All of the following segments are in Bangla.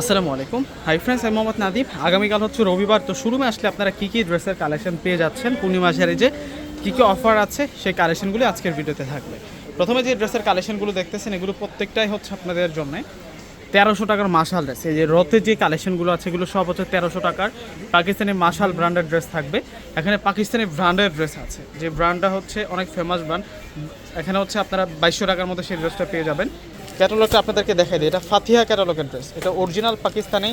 আসসালামু আলাইকুম। হাই ফ্রেন্ডস আমি মোহাম্মদ নাদিব আগামীকাল হচ্ছে রবিবার, তো শুরুমে আসলে আপনারা কী কী ড্রেসের কালেকশন পেয়ে যাচ্ছেন? পূর্ণিমা যে কী কী অফার আছে, সেই কালেকশনগুলি আজকের ভিডিওতে থাকবে। প্রথমে যে ড্রেসের কালেকশনগুলো দেখতেছেন, এগুলো প্রত্যেকটাই হচ্ছে আপনাদের জন্য তেরোশো টাকার মাশাল ড্রেস এই যে রথের যে কালেকশনগুলো আছে, এগুলো সব হচ্ছে তেরোশো টাকার। পাকিস্তানি মাশাল ব্র্যান্ডের ড্রেস থাকবে। এখানে পাকিস্তানি ব্র্যান্ডের ড্রেস আছে। যে ব্র্যান্ডটা হচ্ছে অনেক ফেমাস ব্র্যান্ড এখানে হচ্ছে আপনারা বাইশশো টাকার মধ্যে সেই ড্রেসটা পেয়ে যাবেন। ক্যাটালগটা আপনাদেরকে দেখাই দিই। এটা ফাতিহা ক্যাটালগের ড্রেস এটা অরিজিনাল পাকিস্তানি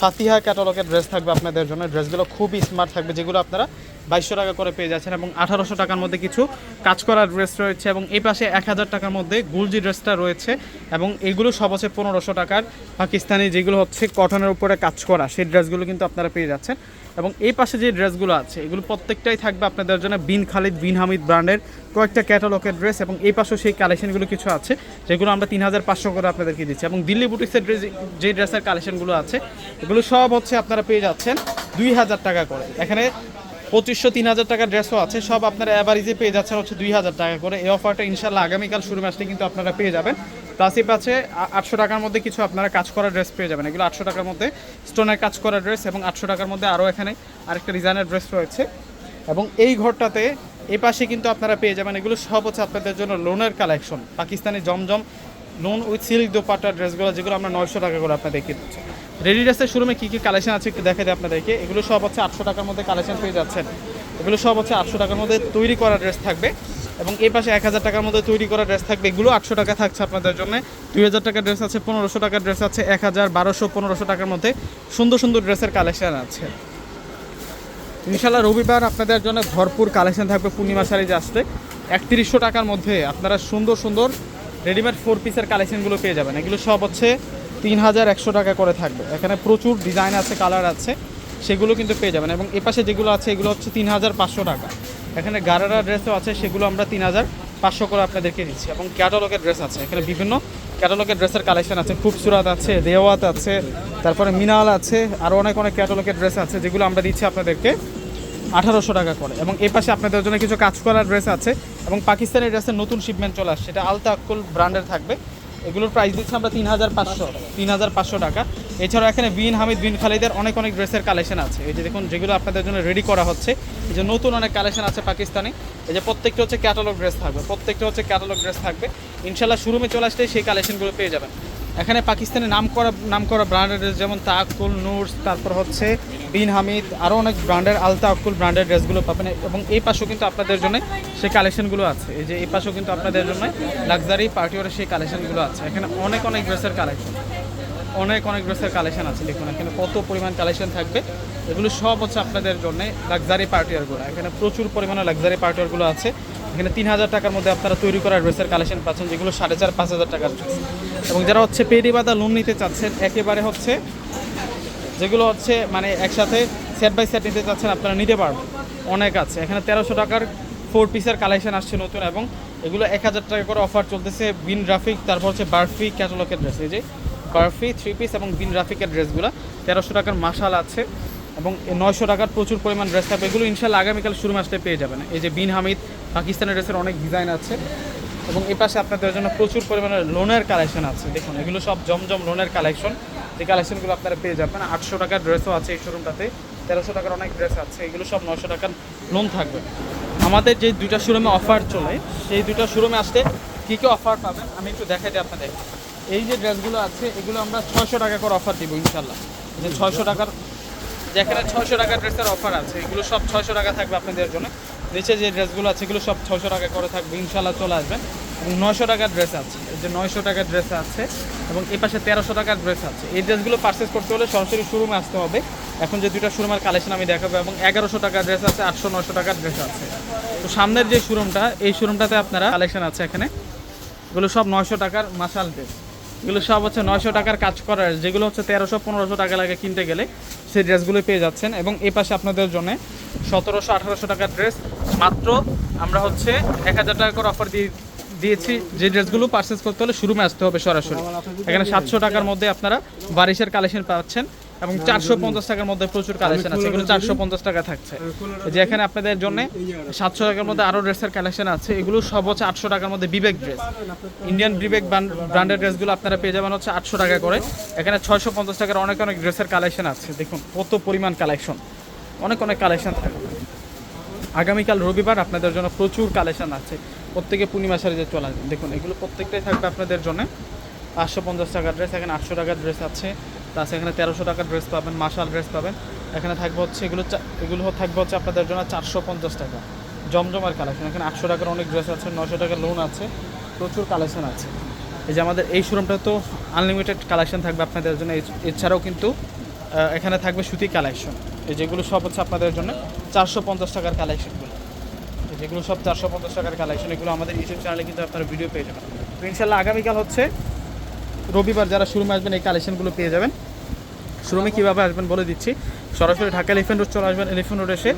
ফাতিহা ক্যাটালগের ড্রেস থাকবে আপনাদের জন্য। ড্রেসগুলো খুবই স্মার্ট থাকবে, যেগুলো আপনারা বাইশশো টাকা করে পেয়ে যাচ্ছেন এবং আঠারোশো টাকার মধ্যে কিছু কাজ করার ড্রেস রয়েছে এবং এই পাশে এক হাজার টাকার মধ্যে গুলজি ড্রেসটা রয়েছে এবং এগুলো সব হচ্ছে পনেরোশো টাকার পাকিস্তানি যেগুলো হচ্ছে কটনের উপরে কাজ করা, সেই ড্রেসগুলো কিন্তু আপনারা পেয়ে যাচ্ছেন। এবং এই পাশে যে ড্রেসগুলো আছে, এগুলো প্রত্যেকটাই থাকবে আপনাদের জন্য বিন খালিদ বিন হামিদ ব্র্যান্ডের কয়েকটা ক্যাটালগের ড্রেস এবং এই পাশেও সেই কালেকশনগুলো কিছু আছে, যেগুলো আমরা তিন হাজার পাঁচশো করে আপনাদেরকে দিচ্ছি। এবং দিল্লি বুটিক্সের ড্রেস যে ড্রেসের কালেকশনগুলো আছে এগুলো সব হচ্ছে আপনারা পেয়ে যাচ্ছেন দুই হাজার টাকা করে। এখানে পঁচিশশো, তিন হাজার টাকার ড্রেসও আছে, সব আপনারা অ্যাভারেজে পেয়ে যাচ্ছেন হচ্ছে দুই হাজার টাকা করে। এই অফারটা ইনশাল্লাহ আগামীকাল শুরু আসলে কিন্তু আপনারা পেয়ে যাবেন। প্লাস পাচ্ছে আটশো টাকার মধ্যে কিছু আপনারা কাজ করা ড্রেস পেয়ে যাবেন। এগুলো আটশো টাকার মধ্যে স্টোনের কাজ করা ড্রেস এবং আটশো টাকার মধ্যে আরও এখানে আরেকটা ডিজাইনের ড্রেস রয়েছে। এবং এই ঘরটাতে এই পাশে কিন্তু আপনারা পেয়ে যাবেন, এগুলো সব হচ্ছে আপনাদের জন্য লোনের collection Pakistani Zamzam lawn with silk dupatta ড্রেসগুলো যেগুলো আমরা নয়শো টাকা করে আপনাদেরকে দিচ্ছি। রেডি ড্রেসের শুরুমে কী কী কালেকশন আছে একটু দেখে দিই আপনাদেরকে। এগুলো সব হচ্ছে আটশো টাকার মধ্যে কালেকশন পেয়ে যাচ্ছেন। এগুলো সব হচ্ছে আটশো টাকার মধ্যে তৈরি করা ড্রেস থাকবে এবং এই পাশে এক হাজার টাকার মধ্যে তৈরি করা ড্রেস থাকবে। এগুলো আটশো টাকা থাকছে আপনাদের জন্য। দুই হাজার টাকার ড্রেস আছে, পনেরোশো টাকার ড্রেস আছে, এক হাজার, বারোশো, পনেরোশো টাকার মধ্যে সুন্দর সুন্দর ড্রেসের কালেকশন আছে। ইনশাল্লাহ রবিবার আপনাদের জন্য ভরপুর কালেকশন থাকবে পূর্ণিমা শাড়ি আসতে একত্রিশশো টাকার মধ্যে আপনারা সুন্দর সুন্দর রেডিমেড ফোর পিসের কালেকশনগুলো পেয়ে যাবেন। এগুলো সব হচ্ছে তিন হাজার একশো টাকা করে থাকবে। এখানে প্রচুর ডিজাইন আছে কালার আছে, সেগুলো কিন্তু পেয়ে যাবেন। এবং এপাশে যেগুলো আছে, এগুলো হচ্ছে তিন হাজার পাঁচশো টাকা। এখানে গারারা ড্রেসও আছে, সেগুলো আমরা তিন হাজার পাঁচশো করে আপনাদেরকে দিচ্ছি। এবং ক্যাটালগের ড্রেস আছে। এখানে বিভিন্ন ক্যাটালগের ড্রেসের কালেকশন আছে। খুবসুরাত আছে, দেওয়াত আছে, তারপরে মিনাল আছে আরও অনেক অনেক ক্যাটালগের ড্রেস আছে, যেগুলো আমরা দিচ্ছি আপনাদেরকে আঠারোশো টাকা করে। এবং এই পাশে আপনাদের জন্য কিছু কাজ করার ড্রেস আছে। এবং পাকিস্তানের ড্রেসের নতুন শিপমেন্ট চলে আসছে। এটা আলতা আক্কুল ব্র্যান্ডের থাকবে। এগুলোর প্রাইস দিচ্ছি আমরা তিন হাজার পাঁচশো, তিন হাজার পাঁচশো টাকা। এছাড়াও এখানে বিন, হামিদ বিন খালিদের অনেক অনেক ড্রেসের কালেকশন আছে। এই যে দেখুন, যেগুলো আপনাদের জন্য রেডি করা হচ্ছে, এই যে নতুন অনেক কালেকশন আছে পাকিস্তানি। এই যে প্রত্যেকটা হচ্ছে ক্যাটালগ ড্রেস থাকবে, প্রত্যেকটা হচ্ছে ক্যাটালগ ড্রেস থাকবে। ইনশাল্লাহ শুরুমে চলে আসলে সেই কালেকশনগুলো পেয়ে যাবেন। এখানে পাকিস্তানের নাম করা নাম করা ব্র্যান্ডের ড্রেস যেমন তাকুল নুরস তারপর হচ্ছে বিন হামিদ, আরও অনেক ব্র্যান্ডের আলতা আকুল ব্র্যান্ডের ড্রেসগুলো পাবেন। এবং এই পাশেও কিন্তু আপনাদের জন্য সেই কালেকশনগুলো আছে। এই যে এই পাশেও কিন্তু আপনাদের জন্য লাক্সারি পার্টিওয়ারের সেই কালেকশনগুলো আছে। এখানে অনেক অনেক ড্রেসের কালেকশন অনেক অনেক ড্রেসের কালেকশন আছে, দেখুন। এখানে কত পরিমাণ কালেকশন থাকবে। এগুলো সব হচ্ছে আপনাদের জন্য লাক্সারি পার্টিওয়ারগুলো এখানে প্রচুর পরিমাণে লাক্সারি পার্টিওয়ারগুলো আছে। এখানে তিন হাজার টাকার মধ্যে আপনারা তৈরি করা ড্রেসের কালেকশন পাচ্ছেন, যেগুলো সাড়ে চার, পাঁচ হাজার টাকার ড্রেস এবং যারা হচ্ছে পেডি বাদা লোন নিতে চাচ্ছেন, একেবারে হচ্ছে যেগুলো হচ্ছে মানে একসাথে সেট বাই সেট নিতে চাচ্ছেন, আপনারা নিতে পারবেন। অনেক আছে। এখানে তেরোশো টাকার ফোর পিসের কালেকশন আসছে নতুন এবং এগুলো এক হাজার টাকা করে অফার চলতেছে বিন গ্রাফিক তারপর হচ্ছে বার্ফি ক্যাটালগের ড্রেস এই যে বার্ফি থ্রি পিস এবং বিন গ্রাফিকের ড্রেসগুলো তেরোশো টাকার মাসাল আছে এবং নয়শো টাকার প্রচুর পরিমাণ ড্রেস থাকবে। এগুলো ইনশাল্লাহ আগামীকাল শুরু মাসে পেয়ে যাবেন। এই যে বিন হামিদ পাকিস্তানের ড্রেসের অনেক ডিজাইন আছে এবং এই পাশে আপনাদের জন্য প্রচুর পরিমাণে লোনের কালেকশন আছে। দেখুন, এগুলো সব জমজম লোনের কালেকশন যে কালেকশনগুলো আপনারা পেয়ে যাবেন, আটশো টাকার ড্রেসও আছে এই শোরুমটাতে তেরোশো টাকার অনেক ড্রেস আছে, এগুলো সব নশো টাকার লোন থাকবে। আমাদের যে দুইটা শোরুমে অফার চলে, সেই দুইটা শোরুমে আসতে কী কী অফার পাবেন, আমি একটু দেখাই দিই আপনাদের। এই যে ড্রেসগুলো আছে, এগুলো আমরা ছয়শো টাকা করে অফার দিব ইনশাল্লাহ যে ছয়শো টাকার, যেখানে ছয়শো টাকার ড্রেসের অফার আছে, এগুলো সব ছয়শো টাকা থাকবে আপনাদের জন্য। নিচে যে ড্রেসগুলো আছে, এগুলো সব ছশো টাকা করে থাকবে ইনশাল্লাহ চলে আসবেন এবং নয়শো টাকার ড্রেস আছে, এই যে নয়শো টাকার ড্রেস আছে, এবং এই পাশে তেরোশো টাকার ড্রেস আছে। এই ড্রেসগুলো পারচেস করতে হলে সরাসরি শোরুমে আসতে হবে। এখন যে দুইটা শোরুমের কালেকশন আমি দেখাবো, এবং এগারোশো টাকার ড্রেস আছে, আটশো নয়শো টাকার ড্রেস আছে। তো সামনের যে শোরুমটা এই শোরুমটাতে আপনারা কালেকশন আছে এখানে। এগুলো সব নয়শো টাকার মাসাল ড্রেস। এগুলো সব হচ্ছে নয়শো টাকার কাজ করার, যেগুলো হচ্ছে তেরোশো, পনেরোশো টাকা লাগে কিনতে গেলে, সেই ড্রেসগুলো পেয়ে যাচ্ছেন। এবং এ পাশে আপনাদের জন্য সতেরোশো, আঠারোশো টাকার ড্রেস। মাত্র আমরা হচ্ছে এক হাজার টাকা করে অফার দিয়ে দিয়েছি। যে ড্রেসগুলো পারচেস করতে হলে শুরুমে আসতে হবে সরাসরি। এখানে সাতশো টাকার মধ্যে আপনারা বারিশের কালেকশন পাচ্ছেন। এবং চারশো পঞ্চাশ টাকার মধ্যে প্রচুর কালেকশন আছে। এগুলো চারশো পঞ্চাশ টাকা থাকছে। যে এখানে আপনাদের জন্য সাতশো টাকার মধ্যে আরও ড্রেসের কালেকশন আছে। এগুলো সব হচ্ছে আটশো টাকার মধ্যে Bibek dress Indian Bibek branded ড্রেসগুলো আপনারা পেয়ে যাবেন হচ্ছে আটশো টাকা করে। এখানে ছয়শো পঞ্চাশ টাকার অনেক অনেক ড্রেসের কালেকশন আছে। দেখুন কত পরিমাণ কালেকশন অনেক অনেক কালেকশন থাকে। আগামীকাল রবিবার আপনাদের জন্য প্রচুর কালেকশন আছে। প্রত্যেকে পূর্ণিমা সারিজে চলে আসবেন। দেখুন এগুলো প্রত্যেকটাই থাকবে আপনাদের জন্য। পাঁচশো পঞ্চাশ টাকার ড্রেস এখানে আটশো টাকার ড্রেস আছে। তাছাড়া এখানে তেরোশো টাকার ড্রেস পাবেন মাসাল ড্রেস পাবেন। এখানে থাকবে হচ্ছে, এগুলো এগুলো থাকবে হচ্ছে আপনাদের জন্য চারশো পঞ্চাশ টাকা। জমজমার কালেকশন এখানে আটশো টাকার অনেক ড্রেস আছে নশো টাকার লোন আছে, প্রচুর কালেকশন আছে। এই যে আমাদের এই শোরুমটা তো আনলিমিটেড কালেকশন থাকবে আপনাদের জন্য, এছ- এছাড়াও কিন্তু এখানে থাকবে সুতি কালেকশন এই যেগুলো সব হচ্ছে আপনাদের জন্য চারশো পঞ্চাশ টাকার কালেকশনগুলো যেগুলো সব চারশো পঞ্চাশ টাকার কালেকশন এগুলো আমাদের ইউটিউব চ্যানেলে কিন্তু আপনারা ভিডিও পেয়ে যাবেন। তো ইনশাল্লাহ আগামীকাল হচ্ছে, রবিবার যারা শোরুমে আসবেন, এই কালেকশনগুলো পেয়ে যাবেন। শোরুমে কীভাবে আসবেন বলে দিচ্ছি। সরাসরি ঢাকা এলিফেন্ট রোড চলে আসবেন। এলিফেন্ট রোড এসে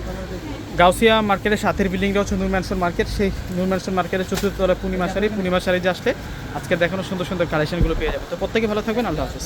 গাউসিয়া মার্কেটের সাথের বিল্ডিংটা হচ্ছে নূর ম্যানসন মার্কেট। সেই নূর ম্যানসন মার্কেটের চতুর্থ তলায় পূর্ণিমা শাড়ি। পূর্ণিমা শাড়ি যে আসলে আজকে দেখানো সুন্দর সুন্দর কালেকশনগুলো পেয়ে যাবে তো প্রত্যেকে ভালো থাকবেন। আল্লাহ হাফিজ।